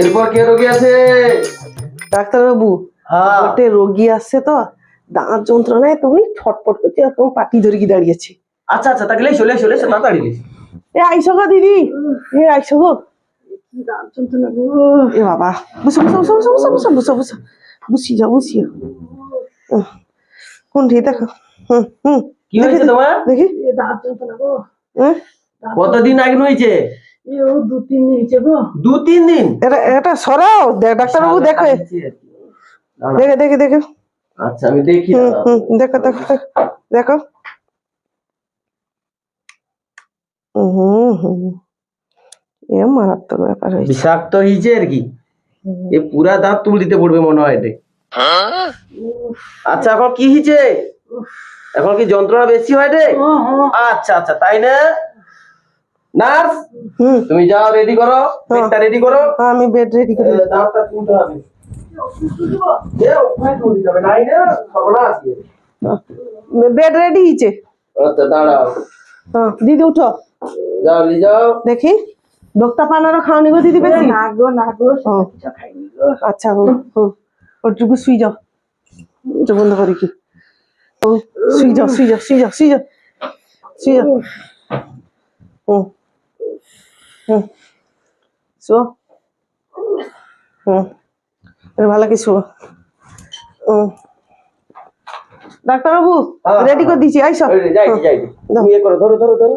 এরপর কে রোগী আছে? ডাক্তারবাবু হ্যাঁ। হাটে রোগী আসছে তো? দাঁত যন্ত্রণায় তুমি ছটফট করছি আর তোমার পাটি ধরে কি দাঁড়িয়েছি আচ্ছা আচ্ছা তাহলে চলে চলে এসো তাড়াতাড়ি এ আইসো গো দিদি। এ আইসো গো। এ বাবা। বসো বসো বসো বসো বসো বসো বসো বসি। যাও বসি কোনটি দেখো। হুম হুম। কি হয়েছে তোমার? দেখি। দাঁত যন্ত্রণা গো। হ্যাঁ? কতদিন আগে হয়েছে? দু তিন দিন গো। দু তিন দিন? এটা এটা সরাও ডাক্তারবাবু দেখো। দেখে দেখে দেখে। আচ্ছা আমি দেখি দেখো দেখো দেখো হুম হুম এ মারাত্মক ব্যাপার হয়েছে। বিষাক্ত হয়েছে আর কি। এ পুরা দাঁত তুল দিতে পড়বে মনে হয় এটা আচ্ছা এখন কি হয়েছে? এখন কি যন্ত্রণা বেশি হয় রে? আচ্ছা আচ্ছা তাই না? নার্স তুমি যাও রেডি করো পেটটা রেডি করো। হ্যাঁ, আমি বেড রেডি করি দাঁতটা তুলতে হবে। বেড রেডি হয়েছে। আচ্ছা দাঁড়াও। হ্যাঁ দিদি উঠো। যাও লি যাও। দেখি দোক্তা পানারও খাওনি গো দিদি বেশি? না গো না গো ও, আচ্ছা হুম হুম ওটুকু শুই যাও। ওটা বন্ধ করি কি? শুই যাও শুই যাও শুই যাও শুই যাও শুই যাও। হুম শো হুম। ভালো হুম। ডাক্তারবাবু রেডি করে দিয়েছি আইসো। ধরো ধরো ধরো।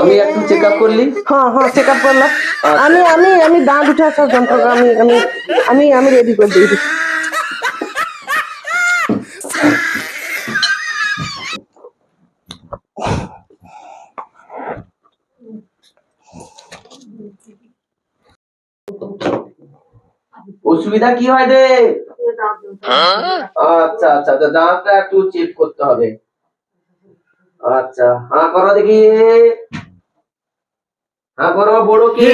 আমি একটু চেক আপ করলি? হ্যাঁ হ্যাঁ চেক আপ করলাম। আমি আমি আমি দাঁত উঠে আসার যন্ত্র আমি আমি আমি আমি রেডি করে দিই অসুবিধা কি হয় রে আচ্ছা আচ্ছা আচ্ছা দাঁতটা একটু চেক করতে হবে আচ্ছা হ্যাঁ করো দেখি হ্যাঁ করো বড় কি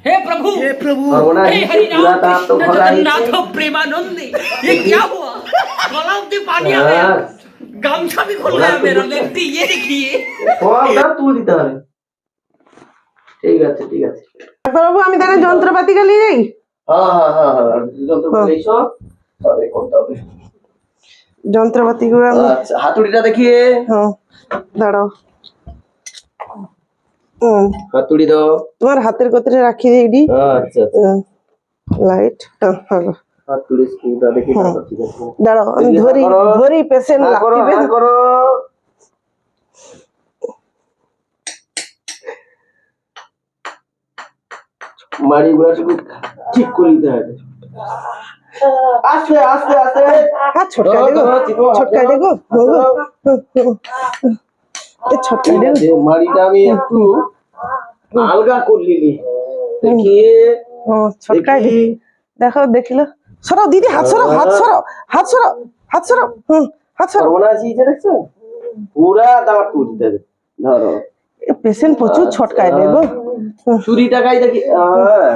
हे प्रभु हे प्रभु সর্বনাশ, हे এই পুরা দাঁত তো हरिराम ভরা कृष्ण হয়েছে। जगन्नाथ प्रेमानंदी ये क्या हुआ गला में पानी आ गया হ্যাঁ, गमछा भी खुल गया मेरा देखती ये देखिए সব দাঁত তুলে দিতে হবে ঠিক আছে ঠিক আছে ডাক্তারবাবু আমি তাহলে যন্ত্রপাতি নিয়ে যাই হ্যাঁ হ্যাঁ হ্যাঁ হ্যাঁ হ্যাঁ। যন্ত্রপাতি হাতুড়িটা দেখিয়ে। হ্যাঁ, দাঁড়াও। হাতুড়ি দাও। তোমার হাতের কতরে রাখি দিই লাইট হ্যাঁ, দাঁড়াও ঠিক করে আস্তে আস্তে আস্তে। হ্যাঁ ছটকা দেখো ছটকা দেখো ছটকা দেখো। মাড়িটা আমি একটু আলগা করলিনি দেখিয়ে ও ছটকাই দেখি। দেখি দেখো দেখিলো। সরাও দিদি হাত সরাও হাত সরাও হাত সরাও হাত সরাও হুম হাত সরাও সর্বনাশ হয়েছে দেখছ? পুরা দাঁত তুলতে হবে। ধরো। পেশেন্ট প্রচুর ছটকায় দেখো। চুরি টাকাই দেখি হ্যাঁ,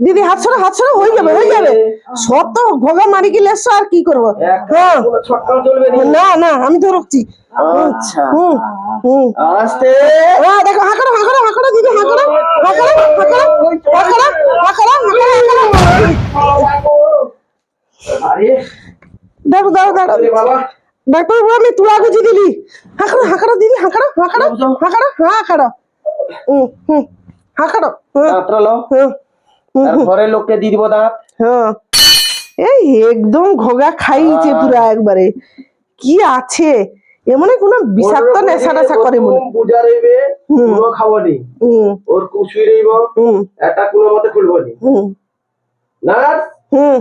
দিদি হাত ছড়া হাত ছড়া হয়ে যাবে হয়ে যাবে সব তো ভগা মারি গেলে আর কি করব হ্যাঁ না না আমি তো রাখছি আচ্ছা হুম হুম দেখো দিদি দেখো বাবা আমি দিলি দিদি হুম হুম ঘরের লোককে দিয়ে দিব দাঁত। হ্যাঁ। এই একদম ঘোগা খাইছে পুরা একবারে। কি আছে? এমন কোনো বিষাক্ত নেশা টেশা করে মনে। পূজা রইবে হুম। কোনো খাব নি হুম। ওর কুশুই রইব একটা কোনো মতে খুলবো নি হুম। নার্স? হুম।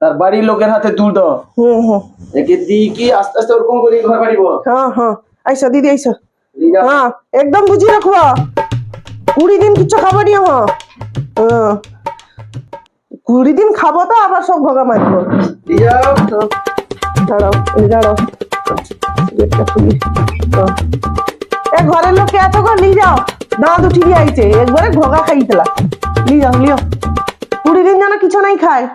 তার বাড়ির লোকের হাতে তুল দাও হুম হুম। একে দি কি আস্তে আস্তে ওরকম করে ঘর বাড়িব। হ্যাঁ হ্যাঁ। আইসা দিদি আইসা। হ্যাঁ একদম বুঝি রাখবা কুড়ি দিন কিচ্ছু খাব নি হ্যাঁ হ্যাঁ। কুড়ি দিন খাব তো, আবার সব ভোগা মারবো। এ, ঘরের লোক কে আছো গো? নিয়ে যাও। দাঁত দুটি আইছে। একবারে ভোগা ফেলা নিয়ে যাও নিও কুড়ি দিন যেন কিছু নাই খায়।